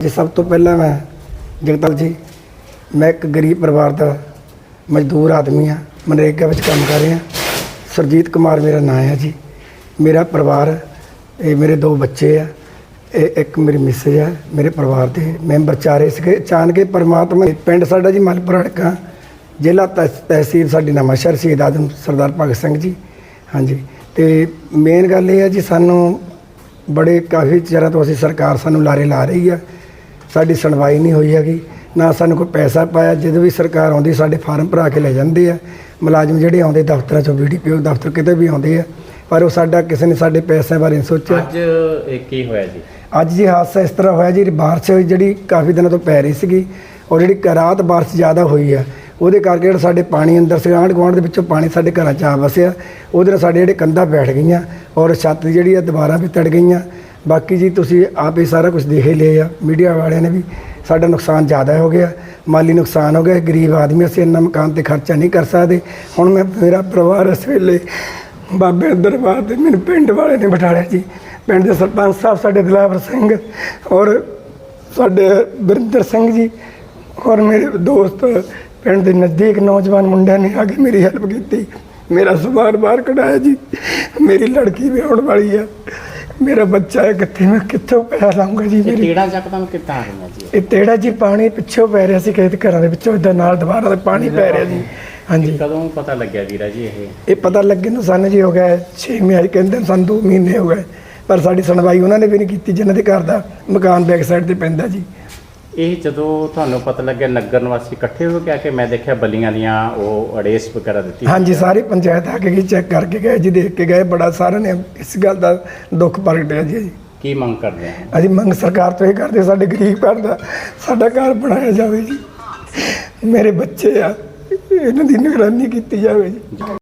ਜੀ, ਸਭ ਤੋਂ ਪਹਿਲਾਂ ਮੈਂ ਜਗਤਾਲ ਜੀ, ਮੈਂ ਇੱਕ ਗਰੀਬ ਪਰਿਵਾਰ ਦਾ ਮਜ਼ਦੂਰ ਆਦਮੀ ਆ ਮਨਰੇਗਾ ਵਿੱਚ ਕੰਮ ਕਰ ਰਿਹਾ। ਸਰਜੀਤ ਕੁਮਾਰ ਮੇਰਾ ਨਾਮ ਹੈ ਜੀ। ਮੇਰਾ ਪਰਿਵਾਰ, ਇਹ ਮੇਰੇ ਦੋ ਬੱਚੇ ਆ, ਇਹ ਇੱਕ ਮੇਰੀ ਮਿਸਜ ਆ, ਮੇਰੇ ਪਰਿਵਾਰ ਦੇ ਮੈਂਬਰ ਚਾਰੇ ਸੀਗੇ। ਅਚਾਨਕ ਹੀ ਪਰਮਾਤਮਾ ਪਿੰਡ ਸਾਡਾ ਜੀ ਮਲਪੁਰ ਹੜਕਾ ਜ਼ਿਲ੍ਹਾ ਤਹਿ- ਤਹਿਸੀਲ ਸਾਡੀ ਨਵਾਂਸ਼ਹਿਰ, ਸ਼ਹੀਦ ਆਦਮ ਸਰਦਾਰ ਭਗਤ ਸਿੰਘ ਜੀ। ਹਾਂਜੀ, ਤੇ ਮੇਨ ਗੱਲ ਇਹ ਹੈ ਜੀ, ਸਾਨੂੰ ਬੜੇ ਕਾਫੀ ਚਿਰਾਂ ਤੋਂ ਅਸੀਂ ਸਰਕਾਰ ਸਾਨੂੰ ਲਾਰੇ ਲਾ ਰਹੀ ਆ। ਸਾਡੀ ਸੁਣਵਾਈ ਨਹੀਂ ਹੋਈ ਹੈਗੀ ਨਾ ਸਾਨੂੰ ਕੋਈ ਪੈਸਾ ਪਾਇਆ ਜਦੋਂ ਵੀ ਸਰਕਾਰ ਆਉਂਦੀ ਸਾਡੇ ਫਾਰਮ ਭਰਾ ਕੇ ਲੈ ਜਾਂਦੇ ਆ। ਮੁਲਾਜ਼ਮ ਜਿਹੜੇ ਆਉਂਦੇ ਦਫ਼ਤਰਾਂ ਚੋਂ ਬੀਡੀਪੀਓ ਦਫ਼ਤਰ ਕਿਤੇ ਵੀ ਆਉਂਦੇ ਆ ਪਰ ਉਹ ਸਾਡਾ ਕਿਸੇ ਨੇ ਸਾਡੇ ਪੈਸਿਆਂ ਬਾਰੇ ਨਹੀਂ ਸੋਚਿਆ। ਅੱਜ ਇਹ ਕੀ ਹੋਇਆ ਜੀ? ਅੱਜ ਜੀ ਹਾਦਸਾ ਇਸ ਤਰ੍ਹਾਂ ਹੋਇਆ ਜੀ ਬਾਰਿਸ਼ ਜਿਹੜੀ ਕਾਫੀ ਦਿਨਾਂ ਤੋਂ ਪੈ ਰਹੀ ਸੀਗੀ ਔਰ ਜਿਹੜੀ ਰਾਤ ਬਾਰਿਸ਼ ਜ਼ਿਆਦਾ ਹੋਈ ਆ ਉਹਦੇ ਕਰਕੇ ਜਿਹੜਾ ਸਾਡੇ ਪਾਣੀ ਅੰਦਰ ਸੀ ਆਂਢ ਗੁਆਂਢ ਦੇ ਵਿੱਚੋਂ ਪਾਣੀ ਸਾਡੇ ਘਰਾਂ 'ਚ ਆ ਵਸਿਆ ਉਹਦੇ ਨਾਲ ਸਾਡੇ ਜਿਹੜੇ ਕੰਧਾਂ ਬੈਠ ਗਈਆਂ ਔਰ ਛੱਤ ਜਿਹੜੀ ਆ ਦੀਵਾਰਾਂ ਵੀ ਤੜ ਗਈਆਂ ਬਾਕੀ ਜੀ ਤੁਸੀਂ ਆਪ ਹੀ ਸਾਰਾ ਕੁਝ ਦੇਖ ਹੀ ਲਿਆ ਆ। ਮੀਡੀਆ ਵਾਲਿਆਂ ਨੇ ਵੀ ਸਾਡਾ ਨੁਕਸਾਨ ਜ਼ਿਆਦਾ ਹੋ ਗਿਆ। ਮਾਲੀ ਨੁਕਸਾਨ ਹੋ ਗਿਆ। ਗਰੀਬ ਆਦਮੀ ਅਸੀਂ ਇੰਨਾ ਮਕਾਨ ਤੇ ਖਰਚਾ ਨਹੀਂ ਕਰ ਸਕਦੇ। ਹੁਣ ਮੈਂ ਮੇਰਾ ਪਰਿਵਾਰ ਇਸ ਵੇਲੇ ਬਾਬੇ ਦਰਬਾਰ ਤੇ ਮੈਨੂੰ ਪਿੰਡ ਵਾਲੇ ਨੇ ਬਿਠਾਲਿਆ ਜੀ। ਪਿੰਡ ਦੇ ਸਰਪੰਚ ਸਾਹਿਬ ਸਾਡੇ ਦਿਲਾਵਰ ਸਿੰਘ ਔਰ ਸਾਡੇ ਵਰਿੰਦਰ ਸਿੰਘ ਜੀ ਔਰ ਮੇਰੇ ਦੋਸਤ ਪਿੰਡ ਦੇ ਨਜ਼ਦੀਕ ਨੌਜਵਾਨ ਮੁੰਡਿਆਂ ਨੇ ਆ ਕੇ ਮੇਰੀ ਹੈਲਪ ਕੀਤੀ। ਮੇਰਾ ਸਵਾਰ ਬਾਹਰ ਕਢਾਇਆ ਜੀ। ਮੇਰੀ ਲੜਕੀ ਵੀ ਆਉਣ ਵਾਲੀ ਆ। ਮੇਰਾ ਬੱਚਾ ਹੈ ਕਿੱਥੇ ਮੈਂ ਕਿੱਥੋਂ ਪੈਸਾ ਲਾਉਂਗਾ ਜੀ ਇਹ ਮੇਰੀ? ਤੇੜਾ ਯਕਦਮ ਕਿੱਦਾਂ ਆ ਗਿਆ ਜੀ ਇਹ। ਤੇੜਾ ਜੀ ਪਾਣੀ ਪਿੱਛੋਂ ਪੈ ਰਿਹਾ ਸੀ ਦੇ ਘਰਾਂ ਦੇ ਵਿੱਚੋਂ ਇਦਾਂ ਨਾਲ ਦੁਬਾਰਾ ਤੇ ਪਾਣੀ ਪੈ ਰਿਹਾ ਜੀ। ਹਾਂਜੀ। ਕਦੋਂ ਪਤਾ ਲੱਗਿਆ ਵੀਰਾ ਜੀ ਇਹ? ਇਹ ਪਤਾ ਲੱਗੇ ਨੂੰ ਸਾਨੂੰ ਜੀ ਹੋ ਗਿਆ 6 ਮਹੀਨੇ ਕਹਿੰਦੇ ਨੇ ਸਾਨੂੰ 2 ਮਹੀਨੇ ਹੋ ਗਏ। ਪਰ ਸਾਡੀ ਸੁਣਵਾਈ ਉਹਨਾਂ ਨੇ ਵੀ ਨਹੀਂ ਕੀਤੀ ਜਿਨ੍ਹਾਂ ਦੇ ਘਰ ਦਾ ਮਕਾਨ ਬੈਕ ਸਾਈਡ ਤੇ ਪੈਂਦਾ ਜੀ। ਇਹ ਜਦੋਂ ਤੁਹਾਨੂੰ ਪਤਾ ਲੱਗਿਆ ਨਗਰ ਨਿਵਾਸੀ ਇਕੱਠੇ ਹੋ ਕੇ ਆ ਕੇ ਮੈਂ ਦੇਖਿਆ ਬਲੀਆਂ ਦੀਆਂ ਉਹ ਅੜੇਸ ਵਗੈਰਾ ਦਿੱਤੀ ਹਾਂਜੀ ਸਾਰੀ ਪੰਚਾਇਤ ਆ ਕੇ ਚੈੱਕ ਕਰਕੇ ਗਏ ਜੀ ਦੇਖ ਕੇ ਗਏ ਬੜਾ ਸਾਰਿਆਂ ਨੇ ਇਸ ਗੱਲ ਦਾ ਦੁੱਖ ਪ੍ਰਗਟਿਆ ਜੀ। ਕੀ ਮੰਗ ਕਰਦੇ ਆ? ਅਸੀਂ ਮੰਗ ਸਰਕਾਰ ਤੋਂ ਇਹ ਕਰਦੇ ਸਾਡੇ ਗਰੀਬ ਘਰ ਦਾ ਸਾਡਾ ਘਰ ਬਣਾਇਆ ਜਾਵੇ ਜੀ। ਮੇਰੇ ਬੱਚੇ ਆ ਇਹਨਾਂ ਦੀ ਨਿਗਰਾਨੀ ਕੀਤੀ ਜਾਵੇ ਜੀ।